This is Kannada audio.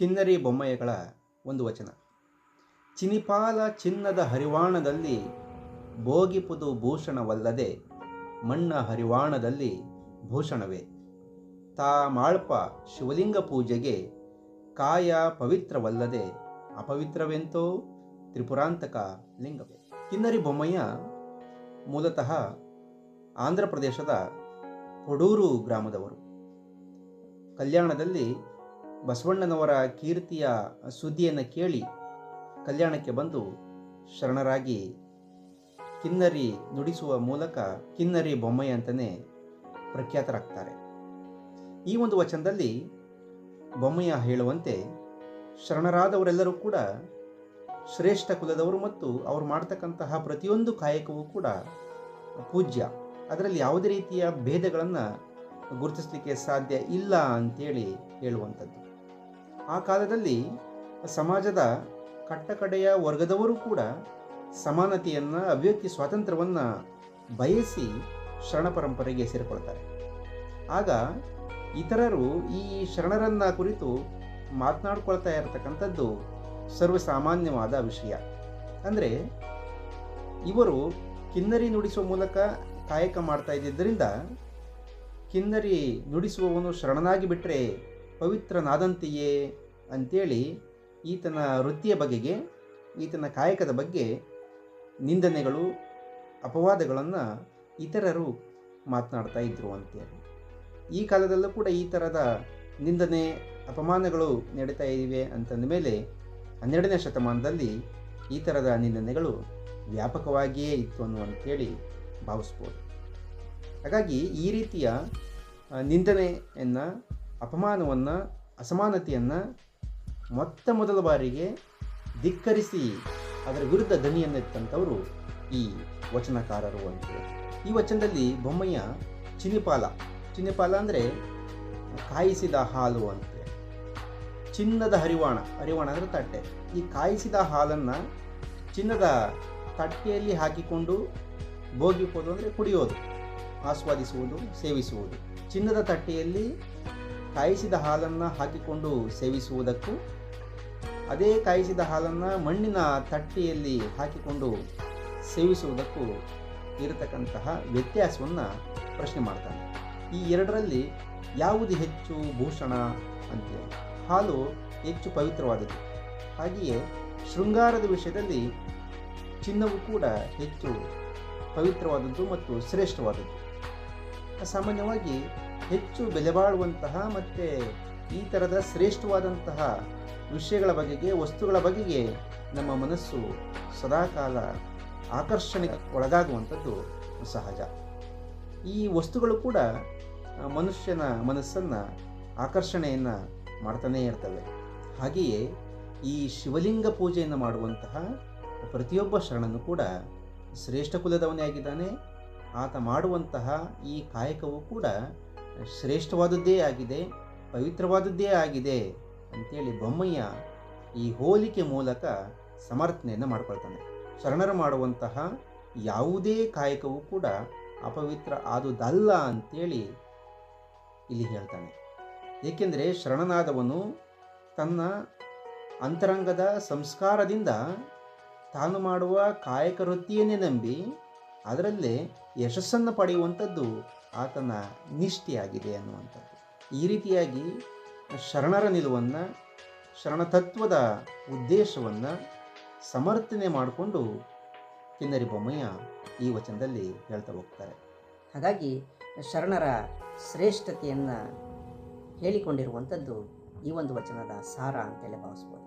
ಕಿನ್ನರಿ ಬೊಮ್ಮಯ್ಯಗಳ ಒಂದು ವಚನ. ಚಿನಿಪಾಲ ಚಿನ್ನದ ಹರಿವಾಣದಲ್ಲಿ ಭೋಗಿಪುದು ಭೂಷಣವಲ್ಲದೆ ಮಣ್ಣ ಹರಿವಾಣದಲ್ಲಿ ಭೂಷಣವೇ. ತಾ ಮಾಳ್ಪ ಶಿವಲಿಂಗ ಪೂಜೆಗೆ ಕಾಯ ಪವಿತ್ರವಲ್ಲದೆ ಅಪವಿತ್ರವೆಂತೋ ತ್ರಿಪುರಾಂತಕ ಲಿಂಗವೇ. ಕಿನ್ನರಿ ಬೊಮ್ಮಯ್ಯ ಮೂಲತಃ ಆಂಧ್ರ ಪ್ರದೇಶದ ಕೊಡೂರು ಗ್ರಾಮದವರು. ಕಲ್ಯಾಣದಲ್ಲಿ ಬಸವಣ್ಣನವರ ಕೀರ್ತಿಯ ಸುದ್ದಿಯನ್ನು ಕೇಳಿ ಕಲ್ಯಾಣಕ್ಕೆ ಬಂದು ಶರಣರಾಗಿ ಕಿನ್ನರಿ ನುಡಿಸುವ ಮೂಲಕ ಕಿನ್ನರಿ ಬೊಮ್ಮಯ್ಯ ಅಂತಲೇ ಪ್ರಖ್ಯಾತರಾಗ್ತಾರೆ. ಈ ಒಂದು ವಚನದಲ್ಲಿ ಬೊಮ್ಮಯ್ಯ ಹೇಳುವಂತೆ ಶರಣರಾದವರೆಲ್ಲರೂ ಕೂಡ ಶ್ರೇಷ್ಠ ಕುಲದವರು ಮತ್ತು ಅವರು ಮಾಡ್ತಕ್ಕಂತಹ ಪ್ರತಿಯೊಂದು ಕಾಯಕವೂ ಕೂಡ ಪೂಜ್ಯ. ಅದರಲ್ಲಿ ಯಾವುದೇ ರೀತಿಯ ಭೇದಗಳನ್ನು ಗುರುತಿಸಲಿಕ್ಕೆ ಸಾಧ್ಯ ಇಲ್ಲ ಅಂತೇಳಿ ಹೇಳುವಂಥದ್ದು. ಆ ಕಾಲದಲ್ಲಿ ಸಮಾಜದ ಕಟ್ಟಕಡೆಯ ವರ್ಗದವರು ಕೂಡ ಸಮಾನತೆಯನ್ನು, ಅಭಿವ್ಯಕ್ತಿ ಸ್ವಾತಂತ್ರ್ಯವನ್ನು ಬಯಸಿ ಶರಣ ಪರಂಪರೆಗೆ ಸೇರಿಕೊಳ್ತಾರೆ. ಆಗ ಇತರರು ಈ ಶರಣರನ್ನ ಕುರಿತು ಮಾತನಾಡ್ಕೊಳ್ತಾ ಇರತಕ್ಕಂಥದ್ದು ಸರ್ವಸಾಮಾನ್ಯವಾದ ವಿಷಯ. ಅಂದರೆ ಇವರು ಕಿನ್ನರಿ ನುಡಿಸುವ ಮೂಲಕ ಕಾಯಕ ಮಾಡ್ತಾ ಇದ್ದಿದ್ದರಿಂದ ಕಿನ್ನರಿ ನುಡಿಸುವವನು ಶರಣನಾಗಿ ಬಿಟ್ಟರೆ ಪವಿತ್ರನಾದಂತೆಯೇ ಅಂತೇಳಿ ಈತನ ವೃತ್ತಿಯ ಬಗೆಗೆ, ಈತನ ಕಾಯಕದ ಬಗ್ಗೆ ನಿಂದನೆಗಳು, ಅಪವಾದಗಳನ್ನು ಇತರರು ಮಾತನಾಡ್ತಾ ಇದ್ರು ಅಂತೇಳಿ ಈ ಕಾಲದಲ್ಲೂ ಕೂಡ ಈ ಥರದ ನಿಂದನೆ, ಅಪಮಾನಗಳು ನಡೀತಾ ಇವೆ ಅಂತಂದ ಮೇಲೆ ಹನ್ನೆರಡನೇ ಶತಮಾನದಲ್ಲಿ ಈ ಥರದ ನಿಂದನೆಗಳು ವ್ಯಾಪಕವಾಗಿಯೇ ಇತ್ತು ಅನ್ನುವಂಥೇಳಿ ಭಾವಿಸ್ಬೋದು. ಹಾಗಾಗಿ ಈ ರೀತಿಯ ನಿಂದನೆಯನ್ನು ಅಪಮಾನವನ್ನು, ಅಸಮಾನತೆಯನ್ನು ಮೊತ್ತ ಮೊದಲ ಬಾರಿಗೆ ಧಿಕ್ಕರಿಸಿ ಅದರ ವಿರುದ್ಧ ದನಿಯನ್ನೆತ್ತಂಥವರು ಈ ವಚನಕಾರರು ಅಂತ ಈ ವಚನದಲ್ಲಿ ಬೊಮ್ಮಯ್ಯ ಚಿನಿಪಾಲ ಚಿನಿಪಾಲ ಅಂದರೆ ಕಾಯಿಸಿದ ಹಾಲು ಅಂತೆ ಚಿನ್ನದ ಹರಿವಾಣ ಹರಿವಾಣ ಅಂದರೆ ತಟ್ಟೆ. ಈ ಕಾಯಿಸಿದ ಹಾಲನ್ನು ಚಿನ್ನದ ತಟ್ಟೆಯಲ್ಲಿ ಹಾಕಿಕೊಂಡು ಭೋಗಿಪೋದು ಅಂದರೆ ಕುಡಿಯೋದು, ಆಸ್ವಾದಿಸುವುದು, ಸೇವಿಸುವುದು. ಚಿನ್ನದ ತಟ್ಟೆಯಲ್ಲಿ ಕಾಯಿಸಿದ ಹಾಲನ್ನು ಹಾಕಿಕೊಂಡು ಸೇವಿಸುವುದಕ್ಕೂ, ಅದೇ ಕಾಯಿಸಿದ ಹಾಲನ್ನು ಮಣ್ಣಿನ ತಟ್ಟೆಯಲ್ಲಿ ಹಾಕಿಕೊಂಡು ಸೇವಿಸುವುದಕ್ಕೂ ಇರತಕ್ಕಂತಹ ವ್ಯತ್ಯಾಸವನ್ನು ಪ್ರಶ್ನೆ ಮಾಡ್ತಾನೆ. ಈ ಎರಡರಲ್ಲಿ ಯಾವುದು ಹೆಚ್ಚು ಭೂಷಣ ಅಂತೇಳಿ ಹಾಲು ಹೆಚ್ಚು ಪವಿತ್ರವಾದದ್ದು. ಹಾಗೆಯೇ ಶೃಂಗಾರದ ವಿಷಯದಲ್ಲಿ ಚಿನ್ನವು ಕೂಡ ಹೆಚ್ಚು ಪವಿತ್ರವಾದದ್ದು ಮತ್ತು ಶ್ರೇಷ್ಠವಾದದ್ದು. ಸಾಮಾನ್ಯವಾಗಿ ಹೆಚ್ಚು ಬೆಲೆ ಬಾಳುವಂತಹ ಮತ್ತು ಈ ಥರದ ಶ್ರೇಷ್ಠವಾದಂತಹ ವಿಷಯಗಳ ಬಗೆಗೆ, ವಸ್ತುಗಳ ಬಗೆಗೆ ನಮ್ಮ ಮನಸ್ಸು ಸದಾಕಾಲ ಆಕರ್ಷಣೆ ಒಳಗಾಗುವಂಥದ್ದು ಸಹಜ. ಈ ವಸ್ತುಗಳು ಕೂಡ ಮನುಷ್ಯನ ಮನಸ್ಸನ್ನು ಆಕರ್ಷಣೆಯನ್ನು ಮಾಡ್ತಾನೇ ಇರ್ತವೆ. ಹಾಗೆಯೇ ಈ ಶಿವಲಿಂಗ ಪೂಜೆಯನ್ನು ಮಾಡುವಂತಹ ಪ್ರತಿಯೊಬ್ಬ ಶರಣನು ಕೂಡ ಶ್ರೇಷ್ಠ ಕುಲದವನೇ ಆಗಿದ್ದಾನೆ. ಆತ ಮಾಡುವಂತಹ ಈ ಕಾಯಕವು ಕೂಡ ಶ್ರೇಷ್ಠವಾದದ್ದೇ ಆಗಿದೆ, ಪವಿತ್ರವಾದದ್ದೇ ಆಗಿದೆ ಅಂತೇಳಿ ಬೊಮ್ಮಯ್ಯ ಈ ಹೋಲಿಕೆ ಮೂಲಕ ಸಮರ್ಥನೆಯನ್ನು ಮಾಡ್ಕೊಳ್ತಾನೆ. ಶರಣರು ಮಾಡುವಂತಹ ಯಾವುದೇ ಕಾಯಕವೂ ಕೂಡ ಅಪವಿತ್ರ ಆದುದಲ್ಲ ಅಂತೇಳಿ ಇಲ್ಲಿ ಹೇಳ್ತಾನೆ. ಏಕೆಂದರೆ ಶರಣನಾದವನು ತನ್ನ ಅಂತರಂಗದ ಸಂಸ್ಕಾರದಿಂದ ತಾನು ಮಾಡುವ ಕಾಯಕ ವೃತ್ತಿಯನ್ನೇ ನಂಬಿ ಅದರಲ್ಲೇ ಯಶಸ್ಸನ್ನು ಪಡೆಯುವಂಥದ್ದು ಆತನ ನಿಷ್ಠೆಯಾಗಿದೆ ಅನ್ನುವಂಥದ್ದು ಈ ರೀತಿಯಾಗಿ ಶರಣರ ನಿಲುವನ್ನು, ಶರಣ ತತ್ವದ ಉದ್ದೇಶವನ್ನು ಸಮರ್ಥನೆ ಮಾಡಿಕೊಂಡು ಕಿನ್ನರಿ ಬೊಮ್ಮಯ್ಯ ಈ ವಚನದಲ್ಲಿ ಹೇಳ್ತಾ ಹೋಗ್ತಾರೆ. ಹಾಗಾಗಿ ಶರಣರ ಶ್ರೇಷ್ಠತೆಯನ್ನು ಹೇಳಿಕೊಂಡಿರುವಂಥದ್ದು ಈ ಒಂದು ವಚನದ ಸಾರ ಅಂತೇಳಿ ಭಾವಿಸ್ಬೋದು.